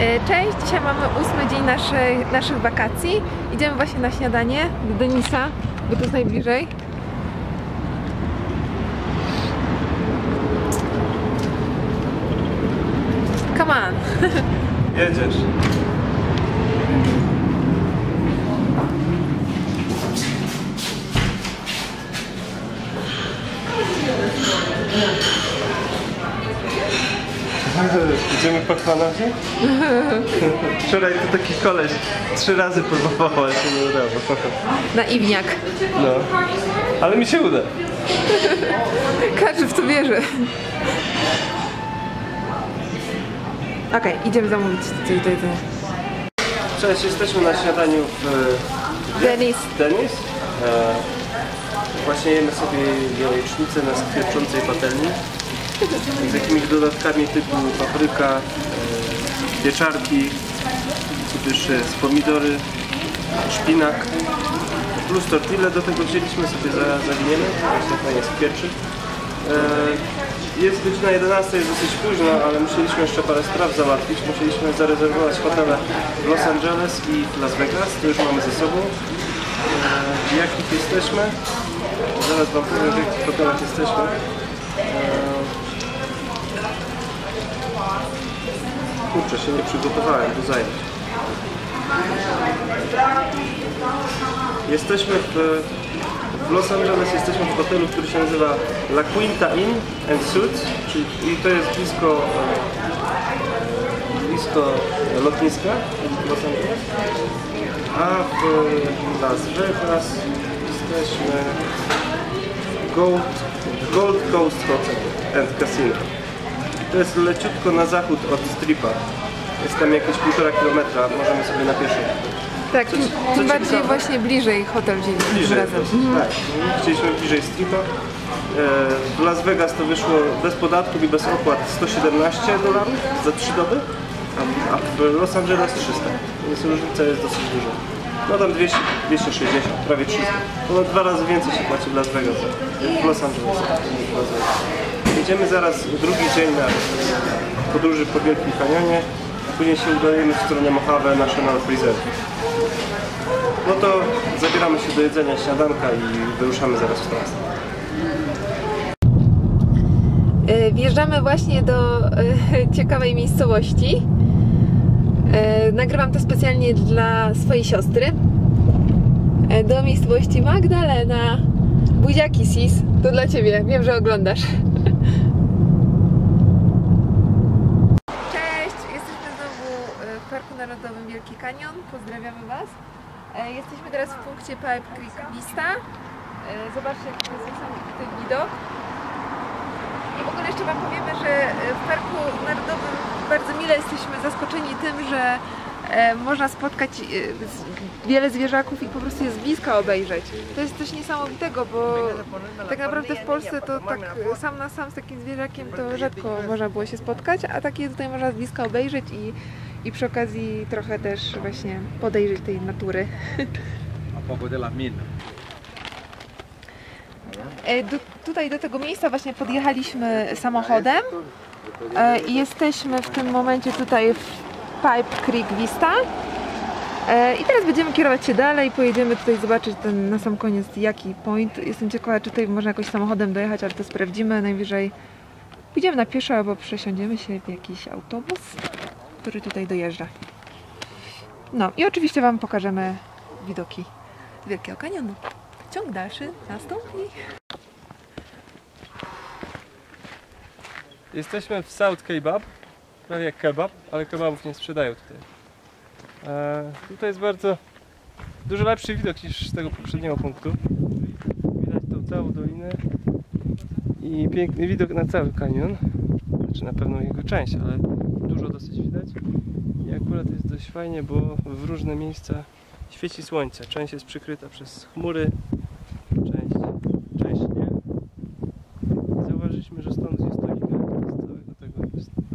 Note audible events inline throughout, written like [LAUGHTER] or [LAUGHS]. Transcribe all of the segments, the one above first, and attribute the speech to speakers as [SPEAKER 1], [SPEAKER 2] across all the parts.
[SPEAKER 1] E, Cześć, dzisiaj mamy ósmy dzień naszej, naszych wakacji. Idziemy właśnie na śniadanie do Denisa, bo to jest najbliżej. Come on! [LAUGHS]
[SPEAKER 2] Jedziesz. Idziemy po kwanasie? [LAUGHS] Wczoraj to taki koleś trzy razy próbował, ale się nie udało.
[SPEAKER 1] Naiwniak.
[SPEAKER 2] No. Ale mi się uda. [LAUGHS]
[SPEAKER 1] Każdy w to wierzy. Okej, idziemy zamówić coś do jedzenia.
[SPEAKER 2] Cześć, jesteśmy na śniadaniu w
[SPEAKER 1] Denis.
[SPEAKER 2] Denis. E, właśnie jemy sobie jajecznicę na skwierczącej patelni z jakimiś dodatkami typu papryka, e, pieczarki, tudzież e, z pomidory, szpinak, plus tortille do tego wzięliśmy sobie za, zawiniemy, właśnie fajnie skwierczy. E, jest godzina 11, jest dosyć późno, ale musieliśmy jeszcze parę spraw załatwić. Musieliśmy zarezerwować hotele w Los Angeles i w Las Vegas, to już mamy ze sobą. E, jakich jesteśmy? Zaraz Wam powiem, w jakich hotelach jesteśmy. Kurczę, się nie przygotowałem do zajęć. Jesteśmy w, w Los Angeles, jesteśmy w hotelu, który się nazywa La Quinta Inn and Suites, czyli i to jest blisko, e, blisko lotniska w Los Angeles. A w Las Vegas jesteśmy Gold, Gold Coast Hotel and Casino. To jest leciutko na zachód od Stripa. Jest tam jakieś półtora kilometra, możemy sobie na pieszo.
[SPEAKER 1] Tak,
[SPEAKER 2] Co- co
[SPEAKER 1] bardziej
[SPEAKER 2] ciekawe-
[SPEAKER 1] właśnie bliżej hotel tym
[SPEAKER 2] Bliżej
[SPEAKER 1] razem.
[SPEAKER 2] dosyć, tak. Chcieliśmy bliżej Stripa. E, W Las Vegas to wyszło bez podatków i bez opłat 117 dolarów za 3 doby, a- w Los Angeles 300. Więc różnica jest dosyć duża. No tam 200, 260, prawie 300. Ponad dwa razy więcej się płaci w Las Vegas w Los Angeles. Jedziemy zaraz drugi dzień na podróży po Wielkim Kanionie, później się udajemy w stronę Mojave National Preserve. No to zabieramy się do jedzenia śniadanka i wyruszamy zaraz w trasę.
[SPEAKER 1] E, Wjeżdżamy właśnie do e, [LAUGHS] ciekawej miejscowości. E, Nagrywam to specjalnie dla swojej siostry. Do miejscowości Magdalena. Buziaki Sis, to dla Ciebie. Wiem, że oglądasz. Cześć, jesteśmy znowu e, w Parku Narodowym Wielki Kanion. Pozdrawiamy Was. E, Jesteśmy teraz w punkcie Pipe Creek Vista. E, Zobaczcie, jaki jest niesamowity widok. I w ogóle jeszcze Wam powiemy, że e, w Parku Narodowym bardzo mile jesteśmy zaskoczeni tym, że można spotkać wiele zwierzaków i po prostu je z bliska obejrzeć. To jest coś niesamowitego, bo tak naprawdę w Polsce to tak sam na sam z takim zwierzakiem to rzadko można było się spotkać, a takie tutaj można z bliska obejrzeć i, i przy okazji trochę też właśnie podejrzeć tej natury.
[SPEAKER 3] a poco de las minas.
[SPEAKER 1] E, Do, tutaj do tego miejsca właśnie podjechaliśmy samochodem e, i jesteśmy w tym momencie tutaj w Pipe Creek Vista. E, I teraz będziemy kierować się dalej, pojedziemy tutaj zobaczyć ten na sam koniec jaki point. Jestem ciekawa, czy tutaj można jakoś samochodem dojechać, ale to sprawdzimy. Najwyżej pójdziemy na pieszo albo przesiądziemy się w jakiś autobus, który tutaj dojeżdża. No i oczywiście Wam pokażemy widoki Wielkiego Kanionu. Ciąg dalszy nastąpi.
[SPEAKER 2] Jesteśmy w South Kebab, prawie jak kebab, ale kebabów nie sprzedają tutaj. E, tutaj jest bardzo dużo lepszy widok niż z tego poprzedniego punktu. Widać tą całą dolinę i piękny widok na cały kanion. Znaczy na pewno jego część, ale dużo dosyć akurat jest dość fajnie, bo w różne miejsca świeci słońce. Część jest przykryta przez chmury, część, część nie. Zauważyliśmy, że stąd jest to z całego tego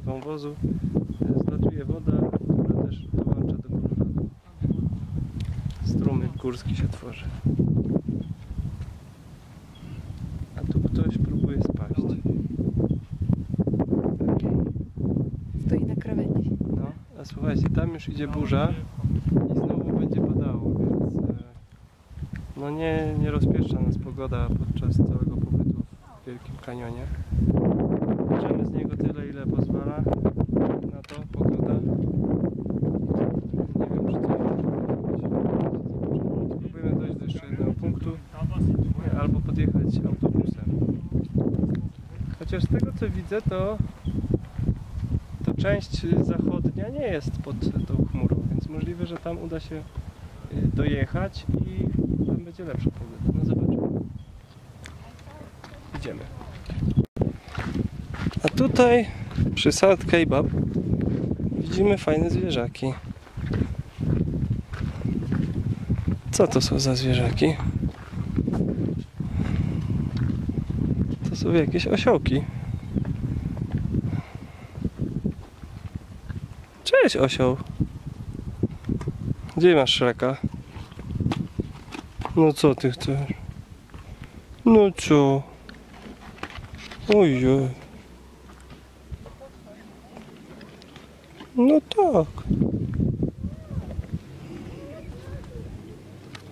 [SPEAKER 2] wąwozu zlatuje woda, która też dołącza do Colorado. Strumyk górski się tworzy. A tu ktoś próbuje spaść.
[SPEAKER 1] Stoi na krawędzi.
[SPEAKER 2] No, a słuchajcie, już idzie burza i znowu będzie padało, więc e, no nie, nie rozpieszcza nas pogoda podczas całego pobytu w Wielkim Kanionie. Bierzemy z niego tyle, ile pozwala na to pogoda. Nie wiem, czy coś Spróbujemy dojść do jeszcze jednego punktu albo podjechać autobusem. Chociaż z tego co widzę, to część zachodnia nie jest pod tą chmurą, więc możliwe, że tam uda się y, dojechać i tam będzie lepsza pogoda. No zobaczymy. Idziemy. A tutaj przy Sad Kebab widzimy fajne zwierzaki. Co to są za zwierzaki? To są jakieś osiołki. Cześć osioł. Gdzie masz Szreka? No co ty chcesz? No co? Ojej. No tak.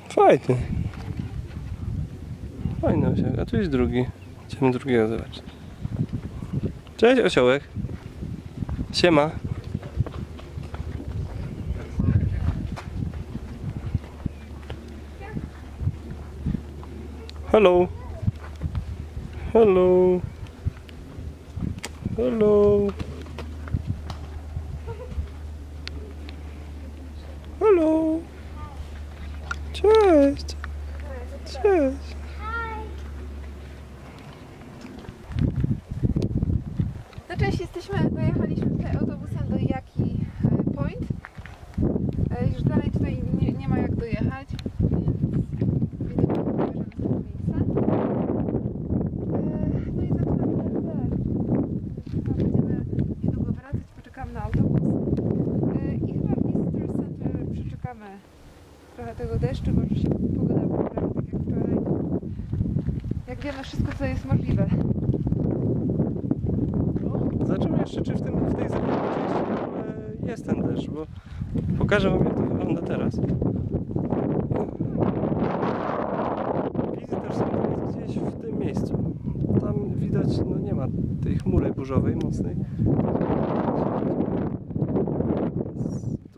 [SPEAKER 2] Fajny. Fajny osiołek. A tu jest drugi. Idziemy drugiego zobaczyć. Cześć osiołek. Siema. Hello. Hello. Hello. Hello. Cześć. Cześć. Pokażę wam, jak to wygląda teraz. Visitor Center jest gdzieś w tym miejscu. Tam widać, no nie ma tej chmury burzowej mocnej.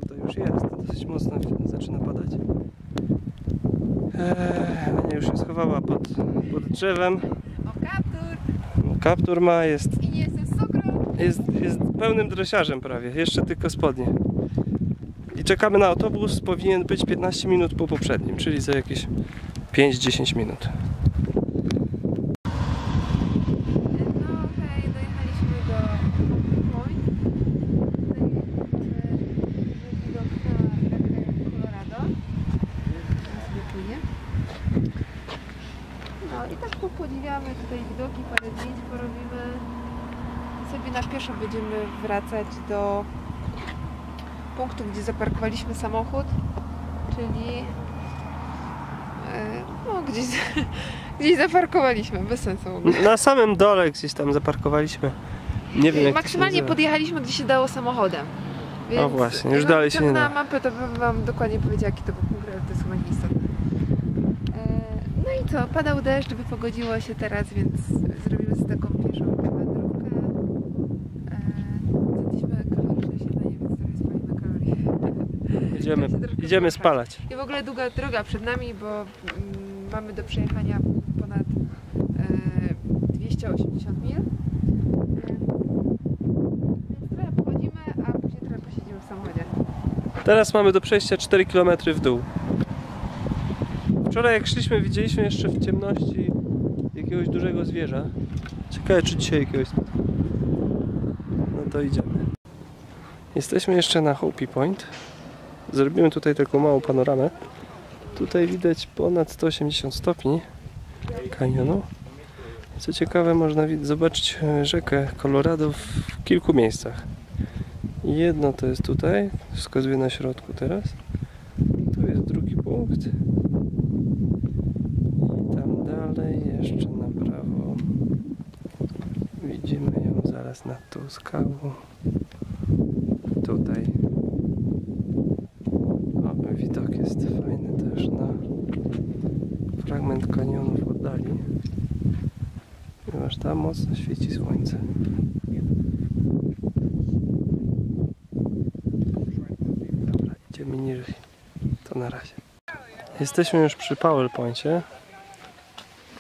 [SPEAKER 2] Tutaj już jest, dosyć mocno zaczyna padać. Eee, Ania już się schowała pod, pod drzewem.
[SPEAKER 1] O kaptur!
[SPEAKER 2] Kaptur ma, jest
[SPEAKER 1] I nie jestem sokrą!
[SPEAKER 2] jest, jest pełnym dresiarzem prawie, jeszcze tylko spodnie. Czekamy na autobus, powinien być 15 minut po poprzednim, czyli za jakieś 5-10 minut.
[SPEAKER 1] No tak popodziwiamy tutaj widoki, parę zdjęć porobimy. I sobie na pieszo będziemy wracać do punktu, gdzie zaparkowaliśmy samochód, czyli e, no gdzieś, [LAUGHS] gdzieś zaparkowaliśmy, bez sensu.
[SPEAKER 2] Na samym dole gdzieś tam zaparkowaliśmy. Nie wiem
[SPEAKER 1] Maksymalnie podjechaliśmy gdzie się dało samochodem. Więc
[SPEAKER 2] właśnie, już
[SPEAKER 1] no,
[SPEAKER 2] dalej się nie
[SPEAKER 1] Na
[SPEAKER 2] da.
[SPEAKER 1] mapę to bym wam dokładnie powiedziała jaki to był punkt, ale to jest chyba nieistotne. E, No i co, padał deszcz, wypogodziło się teraz, więc zrobimy sobie taką pieszą wędrówkę. E, Zjedliśmy kaloryczne śniadanie, więc trochę spalimy kalorie.
[SPEAKER 2] Idziemy, idziemy spalać.
[SPEAKER 1] I w ogóle długa droga przed nami, bo mm, mamy do przejechania ponad e, 280 mil. Więc trochę pochodzimy, a później trochę posiedzimy w samochodzie.
[SPEAKER 2] Teraz mamy do przejścia 4 km w dół. Wczoraj jak szliśmy widzieliśmy jeszcze w ciemności jakiegoś dużego zwierza. Ciekawe czy dzisiaj jakiegoś spotkamy. No to idziemy. Jesteśmy jeszcze na Hopi Point. Zrobimy tutaj taką małą panoramę. Tutaj widać ponad 180 stopni kanionu. Co ciekawe można zobaczyć e, rzekę Colorado w kilku miejscach. Jedno to jest tutaj, wskazuje na środku teraz. Tu jest drugi punkt. I tam dalej jeszcze na prawo. Widzimy ją zaraz nad tą skałą. Tutaj. fragment kanionu w oddali. Ponieważ tam mocno świeci słońce. Dobra, idziemy niżej. To na razie. Jesteśmy już przy Powell Pointie.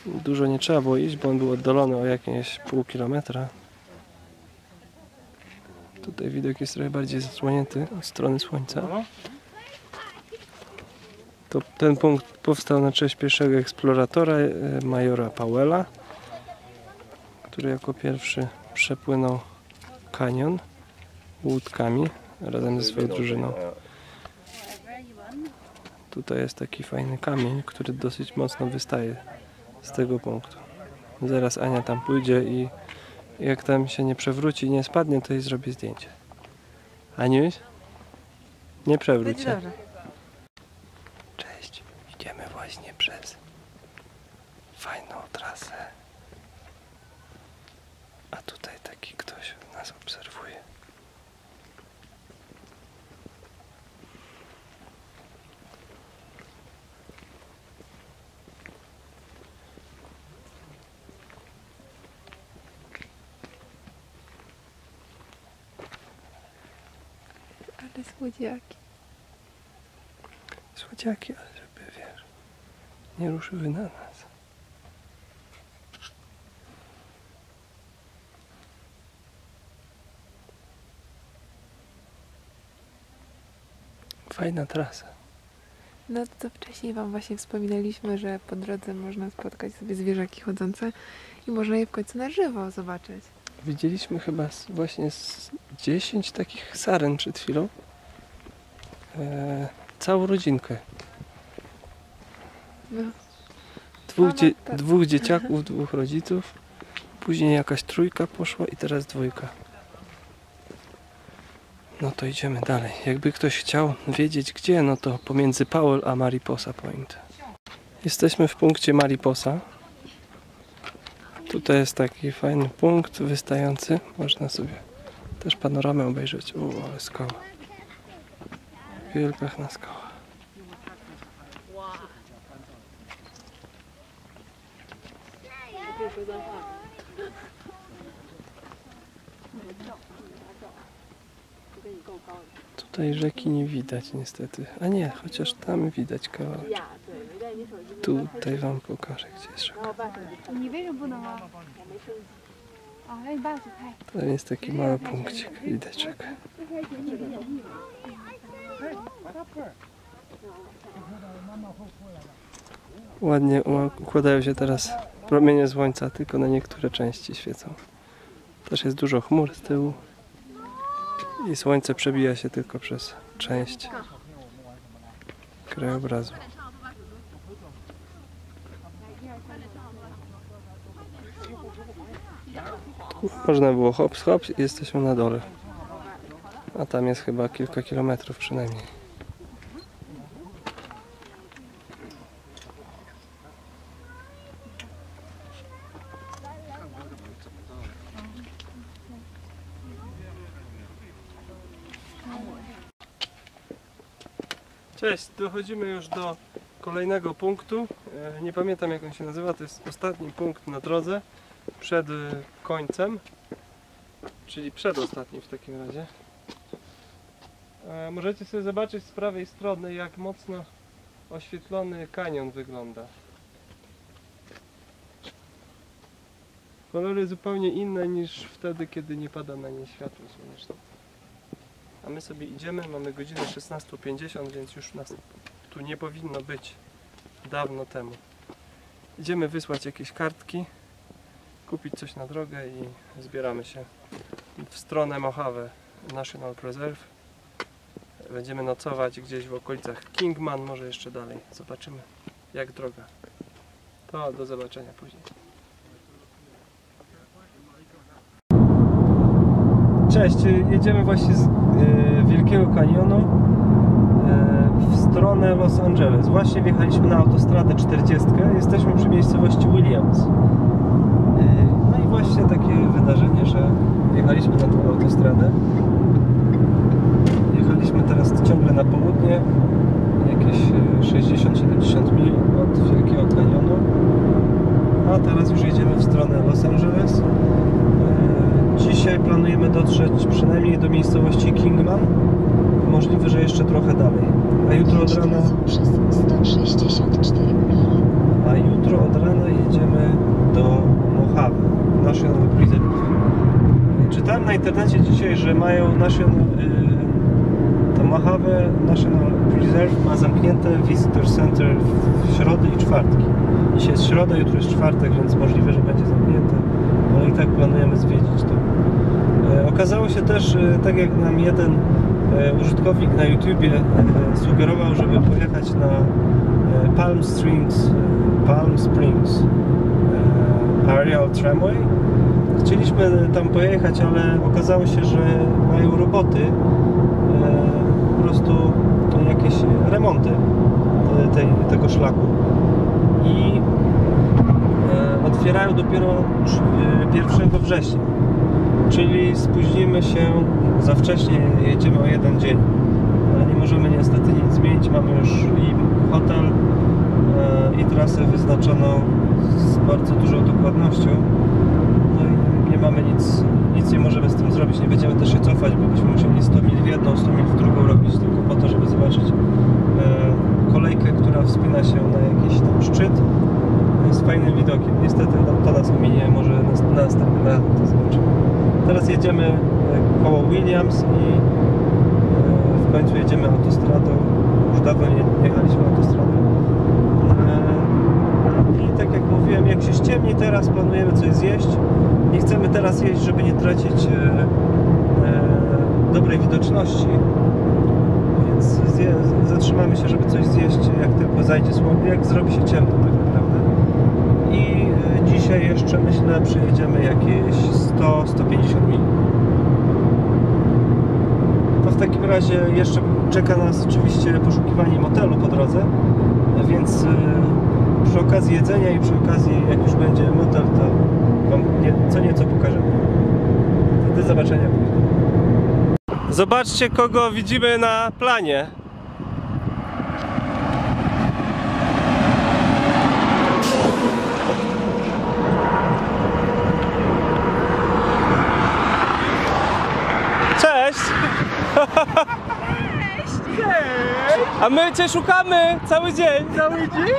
[SPEAKER 2] Dużo nie trzeba było iść, bo on był oddalony o jakieś pół kilometra. Tutaj widok jest trochę bardziej zasłonięty od strony słońca. To ten punkt powstał na cześć pierwszego eksploratora, e, majora Powella, który jako pierwszy przepłynął kanion łódkami razem ze swoją drużyną. Tutaj jest taki fajny kamień, który dosyć mocno wystaje z tego punktu. Zaraz Ania tam pójdzie i jak tam się nie przewróci i nie spadnie, to jej zrobię zdjęcie. Aniuś? Nie przewróć się.
[SPEAKER 1] dobrze.
[SPEAKER 2] Cześć. Idziemy właśnie przez fajną trasę. A tutaj taki ktoś nas obserwuje.
[SPEAKER 1] Ale słodziaki.
[SPEAKER 2] Słodziaki, ale żeby wiesz, nie ruszyły na nas. Fajna trasa.
[SPEAKER 1] No to wcześniej Wam właśnie wspominaliśmy, że po drodze można spotkać sobie zwierzaki chodzące i można je w końcu na żywo zobaczyć.
[SPEAKER 2] Widzieliśmy chyba właśnie z 10 takich saren przed chwilą. E, całą rodzinkę.
[SPEAKER 1] No,
[SPEAKER 2] Dwóch, dzie- dwóch dzieciaków, dwóch rodziców. Później jakaś trójka poszła i teraz dwójka. No to idziemy dalej. Jakby ktoś chciał wiedzieć gdzie, no to pomiędzy Powell a Mariposa Point. Jesteśmy w punkcie Mariposa. Tutaj jest taki fajny punkt wystający. Można sobie też panoramę obejrzeć. O, ale skała. Wielkachna skała. Tutaj rzeki nie widać niestety. A nie, chociaż tam widać kawałek. Tutaj wam pokażę, gdzie jest rzeka. To jest taki mały punkcik, widać rzekę. Ładnie układają się teraz promienie słońca, tylko na niektóre części świecą. Też jest dużo chmur z tyłu i słońce przebija się tylko przez część krajobrazu. Można było hops hops i jesteśmy na dole. A tam jest chyba kilka kilometrów przynajmniej. Cześć, dochodzimy już do kolejnego punktu. E, Nie pamiętam jak on się nazywa, to jest ostatni punkt na drodze przed e, końcem, czyli przedostatni w takim razie. E, Możecie sobie zobaczyć z prawej strony jak mocno oświetlony kanion wygląda. Kolory zupełnie inne niż wtedy, kiedy nie pada na nie światło słoneczne. A my sobie idziemy, mamy godzinę 16.50, więc już nas tu nie powinno być dawno temu. Idziemy wysłać jakieś kartki, kupić coś na drogę i zbieramy się w stronę Mojave National Preserve. Będziemy nocować gdzieś w okolicach Kingman, może jeszcze dalej. Zobaczymy jak droga. To do zobaczenia później. Cześć, jedziemy właśnie z e, Wielkiego Kanionu e, w stronę Los Angeles. Właśnie wjechaliśmy na autostradę 40. Jesteśmy przy miejscowości Williams. E, no i właśnie takie wydarzenie, że wjechaliśmy na tą autostradę. Jechaliśmy teraz ciągle na południe, jakieś e, 60-70 mil od Wielkiego Kanionu. a teraz już jedziemy w stronę Los Angeles. E, Dzisiaj planujemy dotrzeć przynajmniej do miejscowości Kingman. Możliwe, że jeszcze trochę dalej. A jutro od rana,
[SPEAKER 4] przez 164 mile.
[SPEAKER 2] a jutro od rana jedziemy do Mojave, National Preserve. Czytałem na internecie dzisiaj, że mają National, y, to Mojave National Preserve ma zamknięte Visitor Center w środę i czwartki. Dzisiaj jest środa, jutro jest czwartek, więc możliwe, że będzie zamknięte, ale i tak planujemy zwiedzić to. E, Okazało się też, e, tak jak nam jeden e, użytkownik na YouTubie sugerował, żeby pojechać na Palm Springs, Palm Springs Aerial Tramway. Chcieliśmy tam pojechać, ale okazało się, że mają roboty, e, po prostu jakieś remonty e, tej, tego szlaku i e, otwierają dopiero e, 1 września. Czyli spóźnimy się za wcześnie, jedziemy o jeden dzień. Ale nie możemy niestety nic zmienić. Mamy już i hotel, e, i trasę wyznaczoną z bardzo dużą dokładnością. Mamy nic, nic nie możemy z tym zrobić. Nie będziemy też się cofać, bo byśmy musieli 100 mil w jedną, 100 mil w drugą robić, tylko po to, żeby zobaczyć e, kolejkę, która wspina się na jakiś tam szczyt e, z fajnym widokiem. Niestety to nas ominie, może na następnym razem to zobaczymy. Teraz jedziemy e, koło Williams i e, w końcu jedziemy autostradą. Już dawno nie jechaliśmy autostradą. E, I tak jak mówiłem, jak się ściemni teraz, planujemy coś zjeść. Nie chcemy teraz jeść, żeby nie tracić e, e, dobrej widoczności. Więc zje, zatrzymamy się, żeby coś zjeść, jak tylko zajdzie słońce, jak zrobi się ciemno tak naprawdę. I e, dzisiaj jeszcze myślę przejedziemy jakieś 100-150 mil. To w takim razie jeszcze czeka nas oczywiście poszukiwanie motelu po drodze, więc przy okazji jedzenia i przy okazji jak już będzie motel, to Wam nie, co nieco pokażemy. Do zobaczenia. Zobaczcie kogo widzimy na planie. Cześć! A my Cię szukamy cały dzień.
[SPEAKER 5] Cały dzień?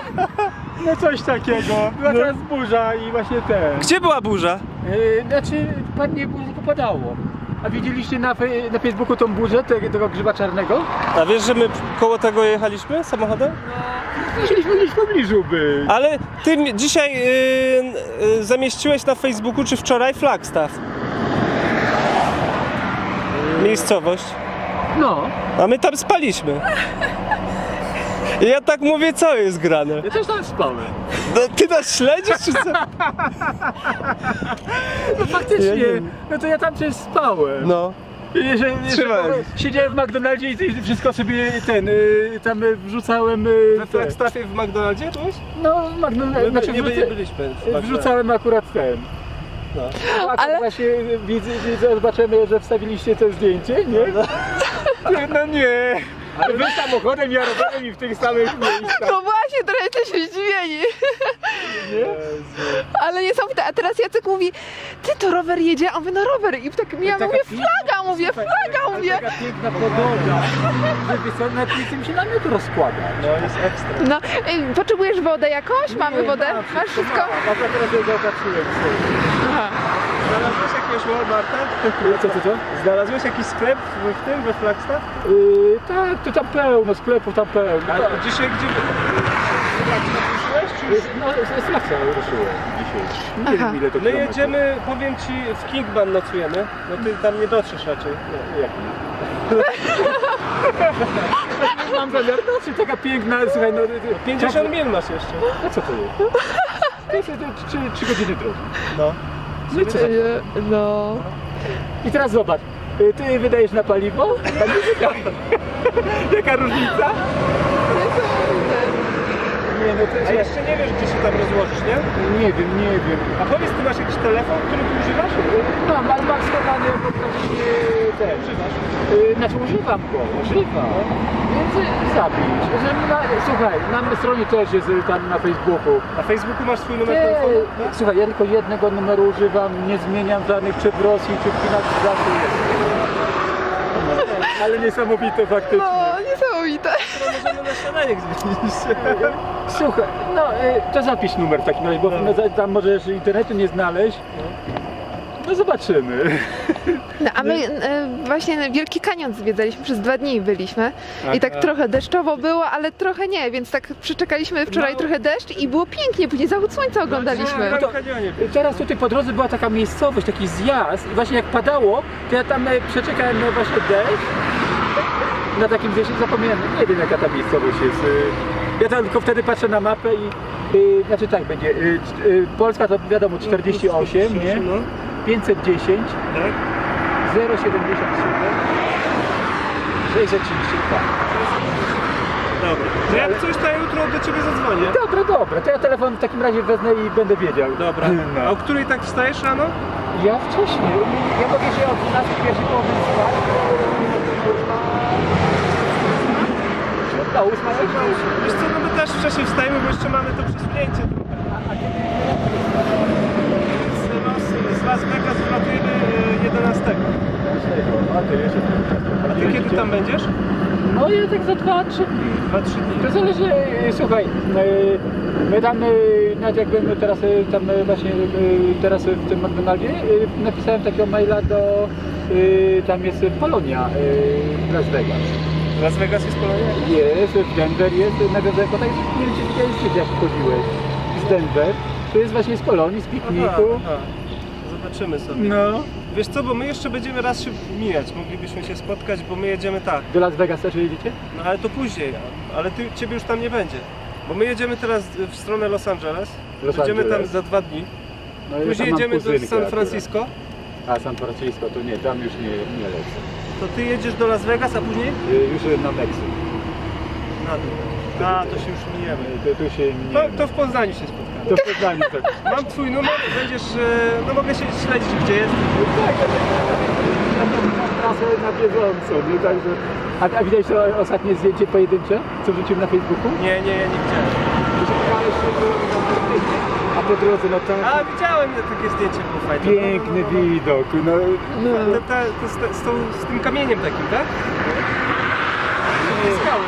[SPEAKER 5] No coś takiego. Była teraz burza i właśnie ten.
[SPEAKER 2] Gdzie była burza?
[SPEAKER 5] Yy, znaczy, ładnie burzu popadało. A widzieliście na, na Facebooku tą burzę te, tego grzyba czarnego?
[SPEAKER 2] A wiesz, że my koło tego jechaliśmy samochodem?
[SPEAKER 5] Musieliśmy gdzieś w pobliżu być.
[SPEAKER 2] Ale ty dzisiaj yy, yy, zamieściłeś na Facebooku czy wczoraj Flagstaff. Miejscowość.
[SPEAKER 5] No,
[SPEAKER 2] A my tam spaliśmy. I ja tak mówię, co jest grane?
[SPEAKER 5] ja też tam spałem.
[SPEAKER 2] No, ty nas śledzisz, czy co?
[SPEAKER 5] No faktycznie,
[SPEAKER 2] Ja nie
[SPEAKER 5] no to ja tam przecież spałem.
[SPEAKER 2] No.
[SPEAKER 5] I Że, że,
[SPEAKER 2] Trzymałem.
[SPEAKER 5] siedziałem w McDonaldzie i i wszystko sobie ten, y, tam y, wrzucałem. y, te-
[SPEAKER 2] w McDonaldzie byłeś?
[SPEAKER 5] No, w McDonaldzie. Znaczy,
[SPEAKER 2] nie,
[SPEAKER 5] wrzuca-
[SPEAKER 2] byliśmy. w
[SPEAKER 5] Wrzucałem akurat ten.
[SPEAKER 2] No.
[SPEAKER 5] A
[SPEAKER 1] Ale-
[SPEAKER 5] Ale... właśnie widzę, widzę, zobaczymy, że wstawiliście to zdjęcie, nie? No [LAUGHS] nie. Ale wy samochodem, ja rowerem i w tych samych miejscach.
[SPEAKER 1] No właśnie, trochę jesteśmy zdziwieni.
[SPEAKER 5] Nie?
[SPEAKER 1] Ale niesamowite. A teraz Jacek mówi, ty to rower jedzie? A on mówi, no rower. I tak ja mówię,
[SPEAKER 5] piękna-
[SPEAKER 1] flaga, mówię,
[SPEAKER 5] Słuchaj,
[SPEAKER 1] flaga,
[SPEAKER 5] ale
[SPEAKER 1] mówię.
[SPEAKER 5] Taka piękna pogoda. Chce mi się namiot rozkładać.
[SPEAKER 2] No jest ekstra.
[SPEAKER 1] No, ej, potrzebujesz wodę jakąś? Mamy
[SPEAKER 5] Nie,
[SPEAKER 1] wodę? Masz wszystko?
[SPEAKER 5] Mam, a teraz ja zaopatrzyłem sobie.
[SPEAKER 1] Aha.
[SPEAKER 2] Znalazłeś jakiegoś Walmarta?
[SPEAKER 5] Co, co, co?
[SPEAKER 2] Znalazłeś jakiś sklep w, tym, we Flagstaff?
[SPEAKER 5] Yy, tak, to tam pełno, sklepów tam pełno.
[SPEAKER 2] A dzisiaj gdzie
[SPEAKER 5] No, z Flaksa ruszyłem dzisiaj. Nie
[SPEAKER 1] Aha.
[SPEAKER 5] wiem ile to
[SPEAKER 2] My
[SPEAKER 5] kilometrów.
[SPEAKER 2] jedziemy, powiem Ci, w Kingman nocujemy. No Ty tam nie dotrzesz raczej.
[SPEAKER 5] No, jak nie? [LAUGHS] Mam zamiar, no czy taka piękna, słuchaj, no...
[SPEAKER 2] 50 mil masz jeszcze.
[SPEAKER 5] A co to jest? Trzy godziny drogi.
[SPEAKER 2] No.
[SPEAKER 5] Za...
[SPEAKER 1] No.
[SPEAKER 5] I teraz zobacz, y, ty wydajesz na paliwo, a nie. [LAUGHS] Jaka różnica? Nie, no to
[SPEAKER 2] A jeszcze nie wiesz, gdzie się tam rozłożysz, nie?
[SPEAKER 5] Nie wiem, nie wiem.
[SPEAKER 2] A powiedz, ty masz jakiś telefon, który ty używasz?
[SPEAKER 5] Mam, ale mam schowany po prostu ten.
[SPEAKER 2] Używasz.
[SPEAKER 5] Yy, Znaczy używam go, używam. Więc y, na, słuchaj, na mojej stronie też jest y, tam na Facebooku.
[SPEAKER 2] Na Facebooku masz swój numer telefonu?
[SPEAKER 5] słuchaj, ja tylko jednego numeru używam, nie zmieniam żadnych, czy w Rosji, czy w Chinach, zawsze jest. No, Ale niesamowite faktycznie.
[SPEAKER 1] No.
[SPEAKER 2] Możemy na śniadanie zmienić. [LAUGHS]
[SPEAKER 5] Słuchaj, no y, to zapisz numer w takim razie, bo no, za- tam możesz internetu nie znaleźć. No zobaczymy.
[SPEAKER 1] No, a my e, właśnie Wielki Kanion zwiedzaliśmy, przez dwa dni byliśmy i tak
[SPEAKER 5] Aha.
[SPEAKER 1] trochę deszczowo było, ale trochę nie, więc tak przeczekaliśmy wczoraj
[SPEAKER 5] No.
[SPEAKER 1] trochę deszcz i było pięknie, później zachód słońca oglądaliśmy.
[SPEAKER 2] No,
[SPEAKER 5] to-
[SPEAKER 2] to... kanionie.
[SPEAKER 5] Teraz tutaj po drodze była taka miejscowość, taki zjazd i właśnie jak padało, to ja tam przeczekałem właśnie deszcz. Na takim zjeździe zapomniałem, nie wiem jaka ta miejscowość jest. y, Ja tam tylko wtedy patrzę na mapę i y, znaczy tak będzie. y, y, Polska to wiadomo 48, nie?
[SPEAKER 2] No,
[SPEAKER 5] 510,
[SPEAKER 2] tak.
[SPEAKER 5] 077, 632.
[SPEAKER 2] Dobra. To jak coś, to ja jutro do ciebie zadzwonię.
[SPEAKER 5] Dobra, dobra, to ja telefon w takim razie wezmę i będę wiedział.
[SPEAKER 2] Dobra. A
[SPEAKER 5] No.
[SPEAKER 2] o której tak wstajesz rano?
[SPEAKER 5] Ja wcześniej, ja mogę się o 12 pierwszej połowy spać. Do 8
[SPEAKER 2] Wiesz co, no my też wcześniej wstajemy, bo jeszcze mamy to przesunięcie trochę. Z, Las, z Las Vegas wylatujemy e, 11.
[SPEAKER 5] A ty jeszcze
[SPEAKER 2] A ty kiedy tam będziesz?
[SPEAKER 5] No ja tak za 2-3 dni.
[SPEAKER 2] 2-3 dni.
[SPEAKER 5] To zależy, e, słuchaj, e, my tam, e, nawet jak byłem teraz e, tam e, właśnie teraz w tym McDonaldzie, napisałem takiego maila do, tam jest Polonia Las Vegas.
[SPEAKER 2] Las Vegas jest Polonia?
[SPEAKER 5] Jest, w Denver jest, nawiązałem kontakt, nie wiem czy widziałeś, jak chodziłeś z Denver, to jest właśnie z Polonii, z pikniku.
[SPEAKER 2] aha. Zobaczymy sobie.
[SPEAKER 5] No.
[SPEAKER 2] Wiesz co, bo my jeszcze będziemy raz się mijać, moglibyśmy się spotkać, bo my jedziemy tak.
[SPEAKER 5] Do Las Vegas też jedziecie?
[SPEAKER 2] No ale to później, ale ty, ciebie już tam nie będzie. Bo my jedziemy teraz w stronę Los Angeles,
[SPEAKER 5] Los
[SPEAKER 2] będziemy tam
[SPEAKER 5] Angeles.
[SPEAKER 2] za dwa dni,
[SPEAKER 5] No,
[SPEAKER 2] później
[SPEAKER 5] tam mam
[SPEAKER 2] jedziemy do
[SPEAKER 5] kuzynkę
[SPEAKER 2] San
[SPEAKER 5] akurat.
[SPEAKER 2] Francisco,
[SPEAKER 5] A San Francisco to nie, tam już nie, nie lecę.
[SPEAKER 2] to ty jedziesz do Las Vegas, a później?
[SPEAKER 5] Y, Już na Meksyk.
[SPEAKER 2] Na dół. A, to się już mijemy.
[SPEAKER 5] Y, To, tu się nie...
[SPEAKER 2] To, to w Poznaniu się spotkamy.
[SPEAKER 5] to w Poznaniu tak.
[SPEAKER 2] Mam twój numer, będziesz, e, no mogę się śledzić gdzie jest.
[SPEAKER 5] Tak, ja mam trasę na bieżąco, nie? Także... A, a widziałeś to ostatnie zdjęcie pojedyncze, co wrzuciłem na Facebooku?
[SPEAKER 2] Nie, nie, ja nie widziałem.
[SPEAKER 5] Spotkałeś się A po drodze, no tam
[SPEAKER 2] A, widziałem takie zdjęcie, było fajne.
[SPEAKER 5] piękny widok, no... no.
[SPEAKER 2] Te, te, te, z, te, z, tą, z tym kamieniem takim, tak? Takie skały.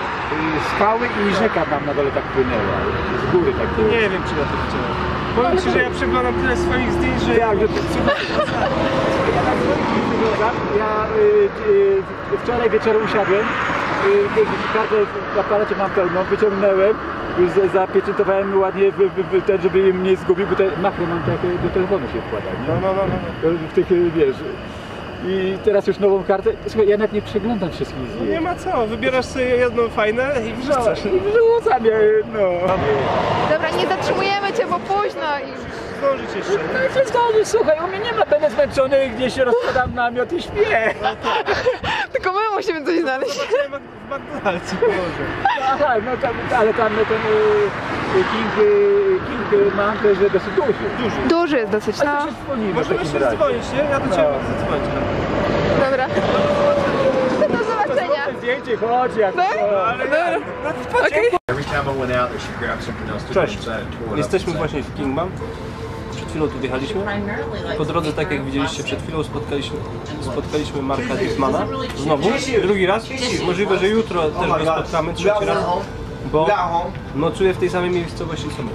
[SPEAKER 5] Skały i rzeka tam na dole tak płynęła, z góry tak było.
[SPEAKER 2] Nie wiem, czy ja to widziałem. Powiem ci, że ja przeglądam tyle swoich zdjęć, że ja...
[SPEAKER 5] Tak, że słuchaj, ja tak swoich wyglądam. Ja y, y, wczoraj wieczorem usiadłem, y, kartę w aparacie mam pełną, wyciągnąłem, już za- zapieczętowałem ładnie ten, żeby mnie zgubił, bo te makro mam tak y, do telefonu się wkłada,
[SPEAKER 2] No,
[SPEAKER 5] nie?
[SPEAKER 2] no, no, no.
[SPEAKER 5] W tych, y, wiesz... I teraz już nową kartę. Słuchaj, ja nawet nie przeglądam wszystkich
[SPEAKER 2] no.
[SPEAKER 5] zdjęć.
[SPEAKER 2] Nie ma co, wybierasz sobie jedno fajne i
[SPEAKER 5] No,
[SPEAKER 2] wrzucasz.
[SPEAKER 5] i wrzucam je, no.
[SPEAKER 1] Dobra, nie zatrzymujemy Cię, bo późno i
[SPEAKER 2] Zdążyć jeszcze.
[SPEAKER 5] No i się zdążysz, słuchaj, u mnie nie ma, będę zmęczony, gdzieś rozkładam namiot i śpię.
[SPEAKER 1] tylko my musimy coś znaleźć.
[SPEAKER 2] Zobaczyłem w McDonaldzie może.
[SPEAKER 5] Aha, no tam, ale tam ten y, King, King Mountain jest dosyć duży.
[SPEAKER 2] Duży.
[SPEAKER 1] Duży jest dosyć,
[SPEAKER 5] Ale
[SPEAKER 1] no.
[SPEAKER 5] to się dzwonimy
[SPEAKER 2] Możemy się dzwonić, nie? Ja do ciebie
[SPEAKER 5] No.
[SPEAKER 2] będę dzwonić.
[SPEAKER 1] Dobra. Do zobaczenia.
[SPEAKER 5] Zdjęcie, chodź jak to.
[SPEAKER 2] Ale ja, no, Cześć. Jesteśmy właśnie w Kingman. Przed chwilą tu wjechaliśmy. Po drodze, tak jak widzieliście przed chwilą, spotkaliśmy, spotkaliśmy Marka Dismana. Znowu, drugi raz. Możliwe, że jutro też go spotkamy, trzeci raz. Bo nocuje w tej samej miejscowości co my.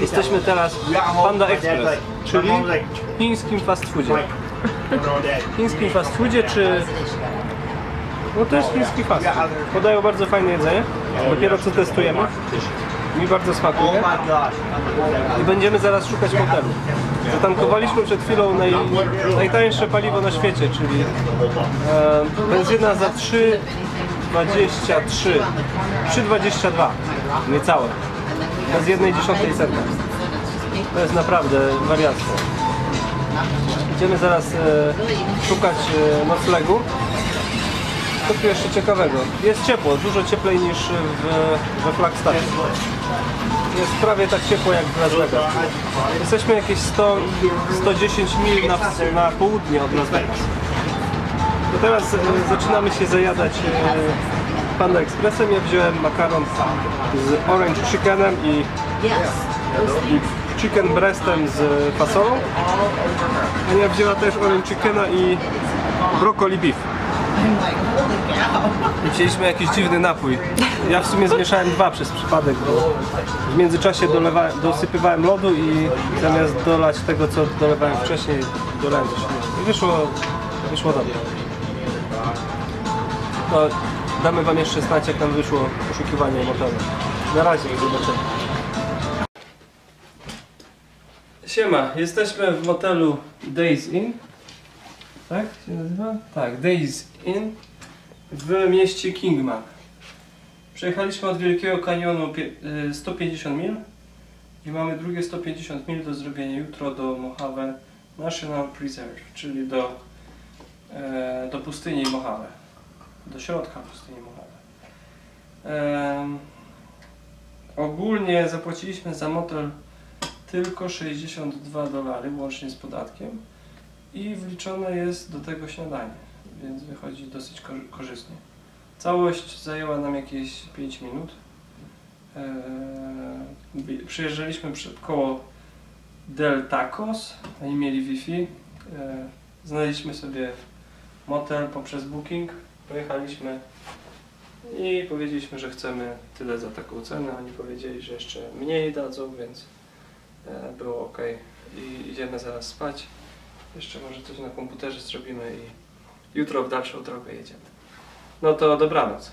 [SPEAKER 2] Jesteśmy teraz w Panda Express, czyli chińskim fast foodzie. Chińskim fast foodzie, czy... No to jest chiński fast food. Podają bardzo fajne jedzenie. Dopiero co testujemy. Mi bardzo smakuje. I będziemy zaraz szukać hotelu. Zatankowaliśmy przed chwilą naj, najtańsze paliwo na świecie, czyli e, benzyna za 3,23. 3,22. Niecałe. Bez jednej dziesiątej centa. To jest naprawdę wariactwo. Idziemy zaraz e, szukać e, noclegu. Co tu jeszcze ciekawego? Jest ciepło, dużo cieplej niż w, we Flagstaffie. Jest prawie tak ciepło jak w Las Vegas. Jesteśmy jakieś 100, 110 mil na, na południe od Las Vegas. Teraz e, zaczynamy się zajadać e, Panda Expressem. Ja wziąłem makaron z orange chickenem i, i chicken breastem z fasolą. Ania wzięła też orange chickena i broccoli beef. I wzięliśmy jakiś dziwny napój. Ja w sumie zmieszałem dwa przez przypadek, bo w międzyczasie dolewa, dosypywałem lodu i zamiast dolać tego, co dolewałem wcześniej, dolałem coś. I wyszło, wyszło dobrze. No, damy wam jeszcze znać, jak nam wyszło poszukiwanie motoru. Na razie, do zobaczenia. Siema, jesteśmy w motelu Days Inn. Tak się nazywa? Tak, Days Inn w mieście Kingman. Przejechaliśmy od Wielkiego Kanionu pie- y, 150 mil i mamy drugie 150 mil do zrobienia jutro do Mojave National Preserve, czyli do, e, do pustyni Mojave, do środka pustyni Mojave. Em, ogólnie zapłaciliśmy za motel tylko 62 dolary łącznie z podatkiem i wliczone jest do tego śniadanie, więc wychodzi dosyć kor- korzystnie. Całość zajęła nam jakieś 5 minut. Eee, Przyjeżdżaliśmy przed koło Del Tacos, oni mieli Wi-Fi. Eee, Znaleźliśmy sobie motel poprzez booking, pojechaliśmy i powiedzieliśmy, że chcemy tyle za taką cenę. Oni powiedzieli, że jeszcze mniej dadzą, więc e, było ok. I idziemy zaraz spać. Jeszcze może coś na komputerze zrobimy i jutro w dalszą drogę jedziemy. No to dobranoc.